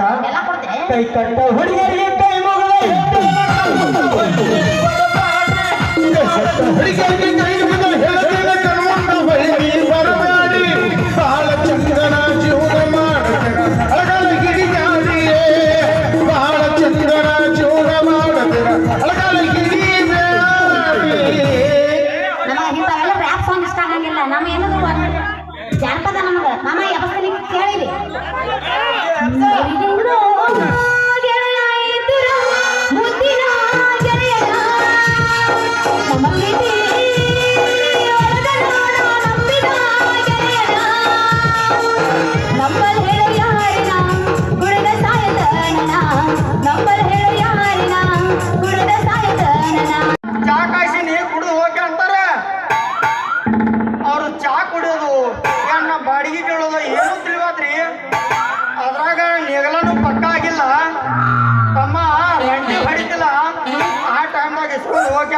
ಕೊಡ್ತೆ ಕೈ ಕಟ್ಟ ಹುಡುಗರಿಗೆ ಕೈ ಮುಗಿದ. ಹುಡುಗರಿಗೆ ಕೈ ಮುಗಿದು.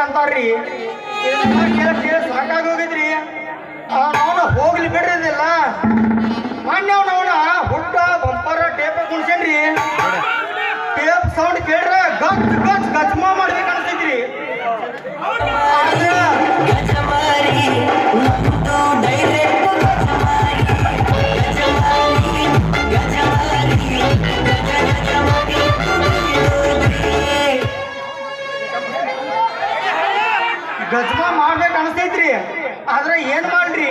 ಅಂತಾರ್ರಿ? ಸಾಕಾಗೋಗಿದ್ರಿ ಅವನು ಹೋಗ್ಲಿ ಬಿಡ್ರಿದಿಲ್ಲ ಮೊನ್ನೆ ಅವನ ಹುಟ್ಟ ಬಂಪರ ಟೇಪ ಕುಣ್ಸೇನ್ರಿ ಟೇಪ್ ಸೌಂಡ್ ಕೇಳ್ರೆ ಗಚ್ ಗಚ್ ಗಚ್ಮ ಮಾಡ್ಬೇಕು ಅನ್ಸ್ತೈತ್ರಿ ಗಜ್ಮ ಮಾಡ್ಬೇಕು ಅನಿಸ್ತೈತ್ರಿ. ಆದ್ರೆ ಏನ್ ಮಾಡ್ರಿ?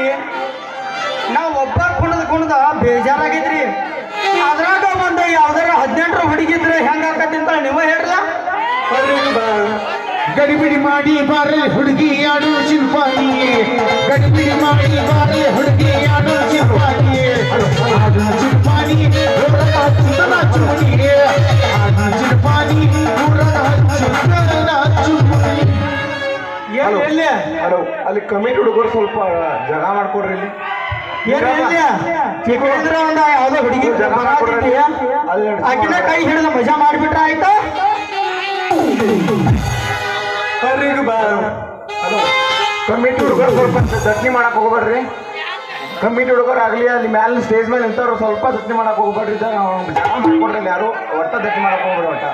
ನಾವ್ ಒಬ್ಬ ಕುಣದ ಕುಣದ ಬೇಜಾರಾಗಿದ್ರಿ ಅದ್ರಾಗ ಒಂದು ಯಾವ್ದಾರ ಹದಿನೆಂಟರ ಹುಡುಗಿದ್ರೆ ಹೆಂಗ ಅಂತ ನೀವ ಹೇಳ್ರಲ್ಲ? ಗಡಿಬಿಡಿ ಮಾಡಿ ಬಾರೆ ಹುಡುಗಿ ಆಡು ಚಿಲ್ಪಾನಿ ಗಡಿಬಿಡಿ ಮಾಡಿ ಬಾರೆ ಹುಡುಗಿ ಆಡು ಚಿಲ್ಪಾನಿ ಆಡು ಆಡು ಚಿಲ್ಪಾನಿ ಏನ್ ಎಲ್ಲಿ ಹಲೋ. ಅಲ್ಲಿ ಕಮಿಟಿ ಹುಡುಗರು ಸ್ವಲ್ಪ ಜಗ ಮಾಡ್ಕೊಡ್ರಿ ಇಲ್ಲಿ. ಏನ್ ಎಲ್ಲಿ? ಚಿಕ್ಕಂದ್ರ ಒಂದ ಯಾವ್ದೋ ಹುಡುಗಿ ಜನ ಮಾಡ್ಕೊಡ್ರಿ. ಅಲ್ಲಿ ಆಕಿನ ಕೈ ಹಿಡಿದು ಮಜಾ ಮಾಡಿಬಿಟ್ರ ಆಯ್ತಾ? ಬರ್ರಿ ಈಗ ಬಾ. ಹಲೋ. ಕಮಿಟಿ ಹುಡುಗರು ಸ್ವಲ್ಪ ಚಟ್ನಿ ಮಾಡಕ್ ಹೋಗ್ಬೇಡ್ರಿ. ಕಮಿಟಿ ಹುಡುಗರು ಆಗ್ಲಿ ಅಲ್ಲಿ ಮ್ಯಾಲ ಸ್ಟೇಜ್ ಮೇಲೆ ನಿಂತವ್ರು ಸ್ವಲ್ಪ ಚಟ್ನಿ ಮಾಡಕ್ ಹೋಗ್ಬೇಡ್ರಿ. ಜಗ ಮಾಡ್ಕೊಡ್ರಿ ಯಾರು. ಒಟ್ಟ ಚಟ್ನಿ ಮಾಡಕ್ ಹೋಗ್ಬೇಡ್ರಿ ಒಟ್ಟ.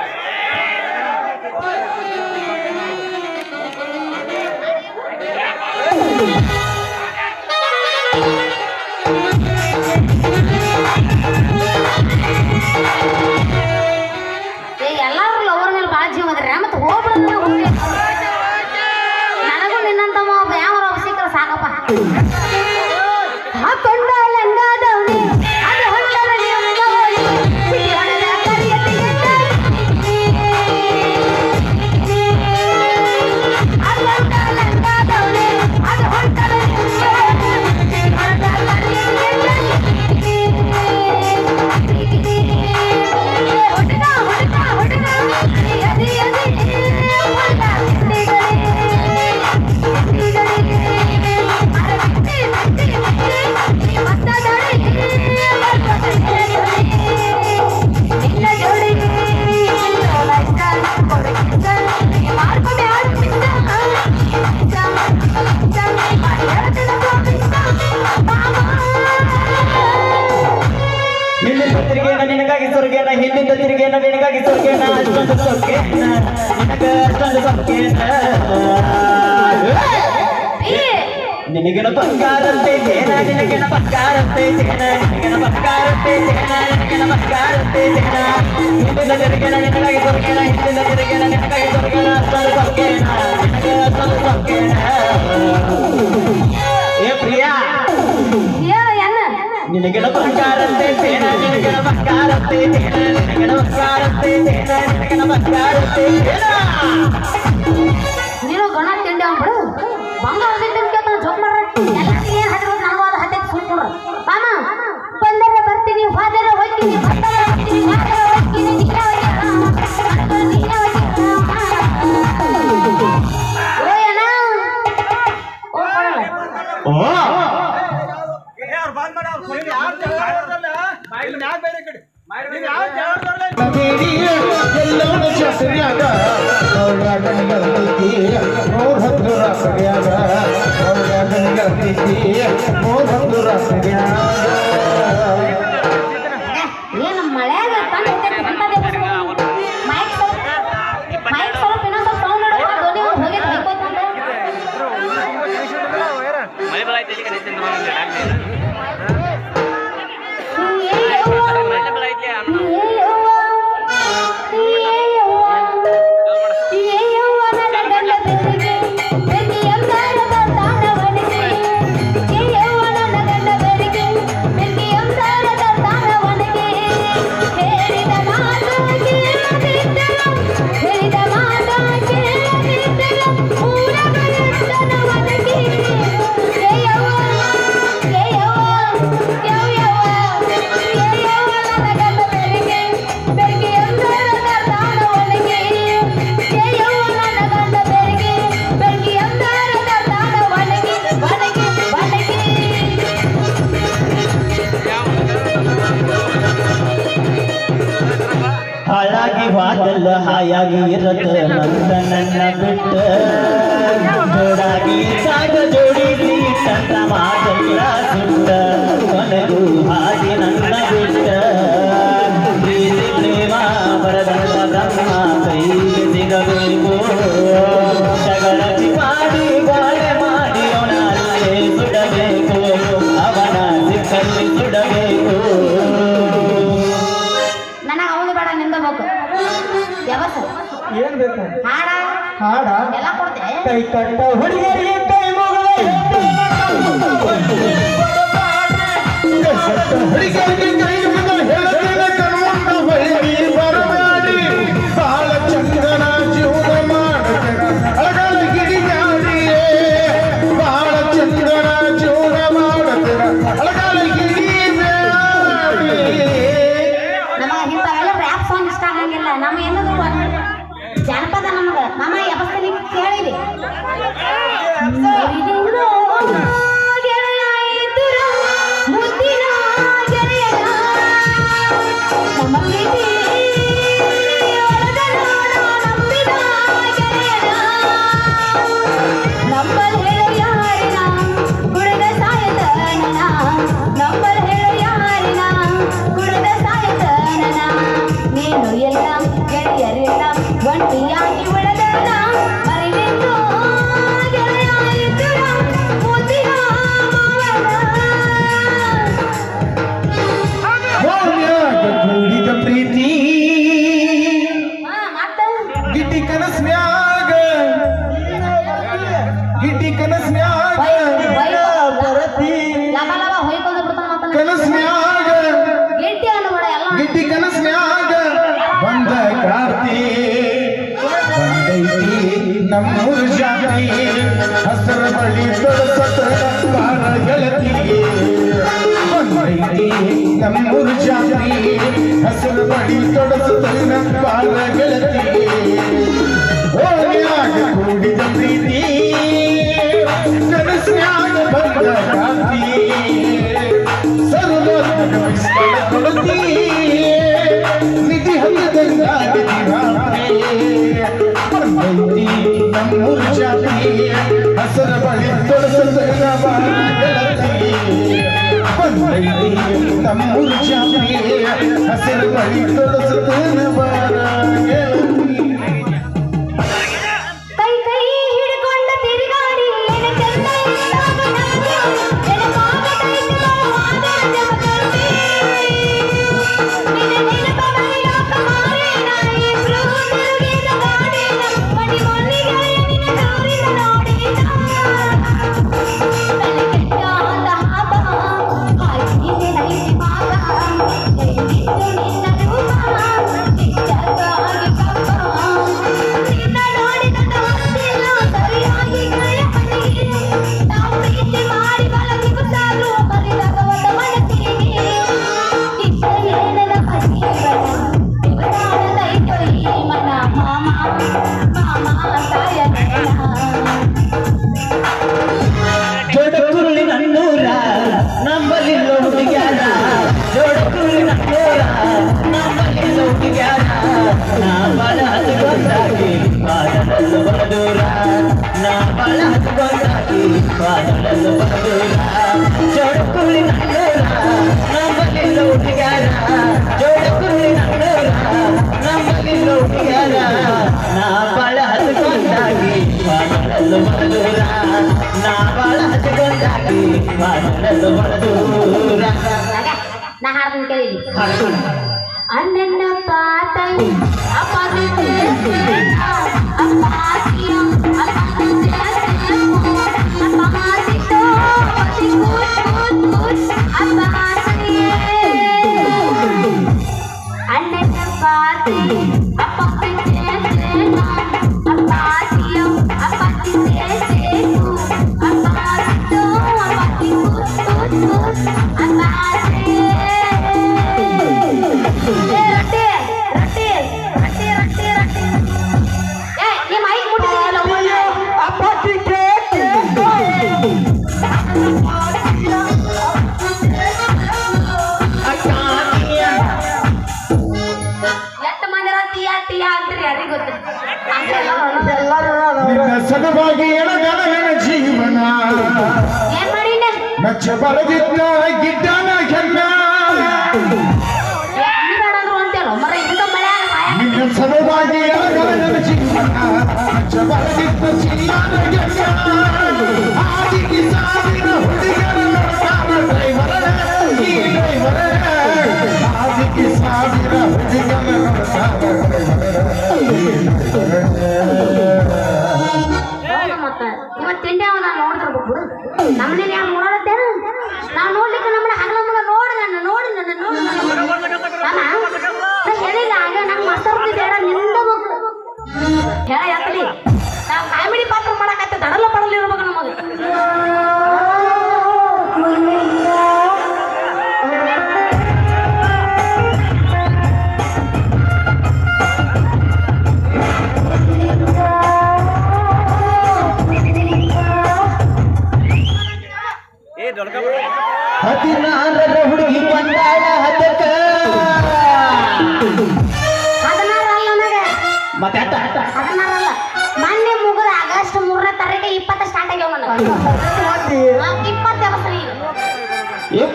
ನಿನಗಿನ ಬಂಗಾರಂತೆ ಜೇನ, ನಿನಗಿನ ಬಂಗಾರಂತೆ ಜೇನ, ನಿನಗಿನ ಬಂಗಾರಂತೆ ಜೇನ, ನಿನಗಿನ ಬಂಗಾರಂತೆ ಜೇನ. ಹಿಂದಿನ ತಿರುಗೇನ ನಿನಗಾಗಿ ಸ್ವರ್ಗೇನ ಹಿಂದಿನ ತಿರುಗೇನ ನಿನಗಾಗಿ ಅಷ್ಟೊಂದು ಸ್ವರ್ಗೇನ ಏ ಪ್ರಿಯಾ ನಿನಗಿನ ಬಂಗಾರಂತೆ ಸೇನ ನಿನಗಿನ ಬಂಗಾರಂತೆ ಸೇನ ನಿನಗಿನ ಬಂಗಾರಂತೆ ಸೇನ ನಿನಗಿನ ಬಂಗಾರಂತೆ ಸೇನ ನೀನು ಗಣ ತಿಂಡಿ ಅಂದ್ಬಿಡು. ಬಂಗಾರ ತಿಂಡಿ ಜೋಕ್ ಮಾಡ್ರ. ಎಲ್ಲರಿಗೆ ಏನ್ ಹತ್ತಿರೋದು ನನಗೂ ಅದು ಹತ್ತಿ ಸುಳ್ಕೊಡ್ರ ಮಾಮ ಬಂದರೆ ಬರ್ತೀನಿ ಹೋದರೆ ಹೋಗ್ತೀನಿ ಹೋಗ್ತೀನಿ ಹೋದರೆ ಹೋಗ್ತೀನಿ ನೀನೇ ಹೋಗ್ಯಾರ ನೀನೇ ಹೋಗ್ಯಾರ ಓ ಏನ ಓ ಸರಿಯಾಗ ಮೂರ್ಧುರ ಸರಿಯಾಗ ಮೂರ್ಧುರ ಸರಿಯಾಗ ಮಳೆ ಬರೈತೆ ಈಗ ನಮ್ಮ ಊರ್ಜಾತಿ ಹಸಿರು ಬಡಿ ತೊಡಸುತ್ತಿನ ಬಾಲ ಗೆಳತಿ ಓನ್ಯಾಗ ಕೂಡಿದ ಪ್ರೀತಿ ಕನಸಿನಾಗ ಬಂದ ಕಾಂತಿ ಸರ್ವೋತ್ತಮ ಕೊಡುತ್ತಿ ನಿಧಿ ಹಂಗದಂಗಾಗಿ ನಮ್ಮೂರ್ ಜಾತಿ ಹಸರ ಬಳಿ ತೊಡಸುತ್ತಿನ ಬಾಲ ಗೆಳತಿ Hasiru Hasiru Hasiru Hasiru Hasiru Hasiru Vai Nah, harus kelih. Harus. அண்ணன் பார்த்தேன் அப்பா அப்பா Thank you. ನೋಡ್ತಾನ ಬರದಿದ್ದ ಗಿಡ್ಡನ ಡ್ರೈವರ ಆದಿಗೆ ಸಾವಿರ ಹುಡುಗರ ನೋಡ್ತಾನ ಹೌದು ಮತ್ತ. ಇವತ್ತು ತಿಂಡಿ ಅವ ನಾನು ಬಿಡು ನಮ್ಮನೆ ಯಾರು ನೋಡತ್ತೇನು ನಾವು ನೋಡ್ಲಿಕ್ಕೆ ನಮ್ಮನೆ ಹಗಲ ಮಗ ನೋಡಿ ನನ್ನ ನೋಡಿ ನನ್ನ ನೋಡಿ ನನ್ನ ನಾ ಹೇಳಿಲ್ಲ ಆಗ ನಂಗೆ ಮಾಸ್ತರ್ ಬೇಡ ನಿಂದ ಮಕ್ಕಳು ಹೇಳ ಯಾಕಲಿ ನಾ ಕಾಮಿಡಿ ಪಾತ್ರ ಮಾಡಕತ್ತೆ ದಡಲ ಪಡಲ್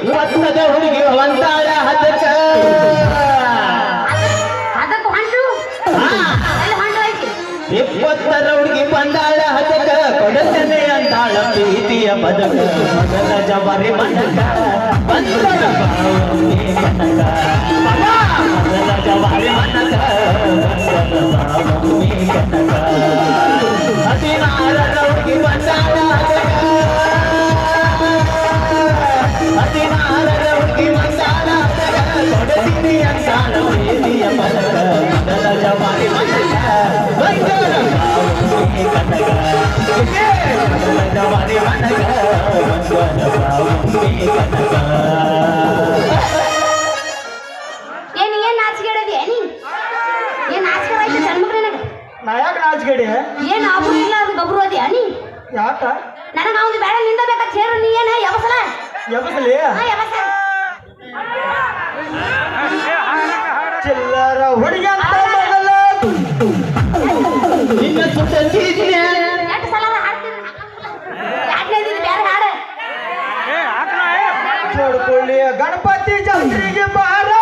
ಇಪ್ಪತ್ತದ ಹುಡುಗಿ ಬಂದಾಳ ಹದಕ. ಇಪ್ಪತ್ತರ ಹುಡುಗಿ ಬಂದಾಳ ಹದಕ. ಕೊಡತನೆ ಅಂತಾಳ ಪ್ರೀತಿಯ ಬದಕ. ಮೊದಲ ಜವಾರಿ ಮನಕ ಬಂದಳ. ಮೊದಲ ಜವಾರಿ ಮನಕ ಬಂದಳ ಕನಕ ಏನ್ ಏನ್ ನಾಚಿಕೆ ಹಿಡಿದಿ ನೀ ಏನ್ ನಾಚಿಕೆ ಐತಿ ಸಣ್ಮಕ್ಳು ನಾ ಯಾಕೆ ನಾಚ್ಗಡಿ ಏನ್ ಇಲ್ಲ ಅದು ನೀ ಯಾಕ? ನನಗೆ ಅವ್ನು ಬೇಡ ನಿಂದ ಬೇಕಾ ಸೇರು ನೀ ಏನ ಯಾವಸಲ? ಹಾ ಚಿಲ್ಲರ ಹುಡುಗ ಅಂತ ಮಗಲ ನಿನ್ನ ಸುತ್ತ जंगली बारा.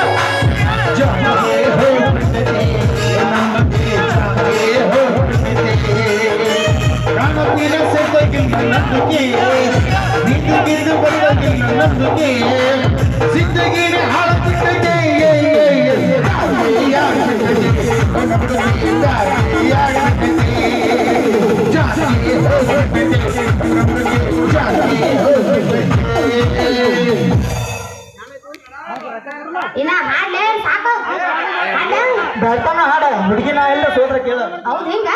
ಇನ್ನ ಹಾಡ್ಲೇ ಸಾಕು. ಬೆಳ್ತಾನ ಹಾಡ ಹುಡುಗಿ ನಾ ಎಲ್ಲ ಸೋದ್ರ ಕೇಳ. ಹೌದು ಹಿಂಗ?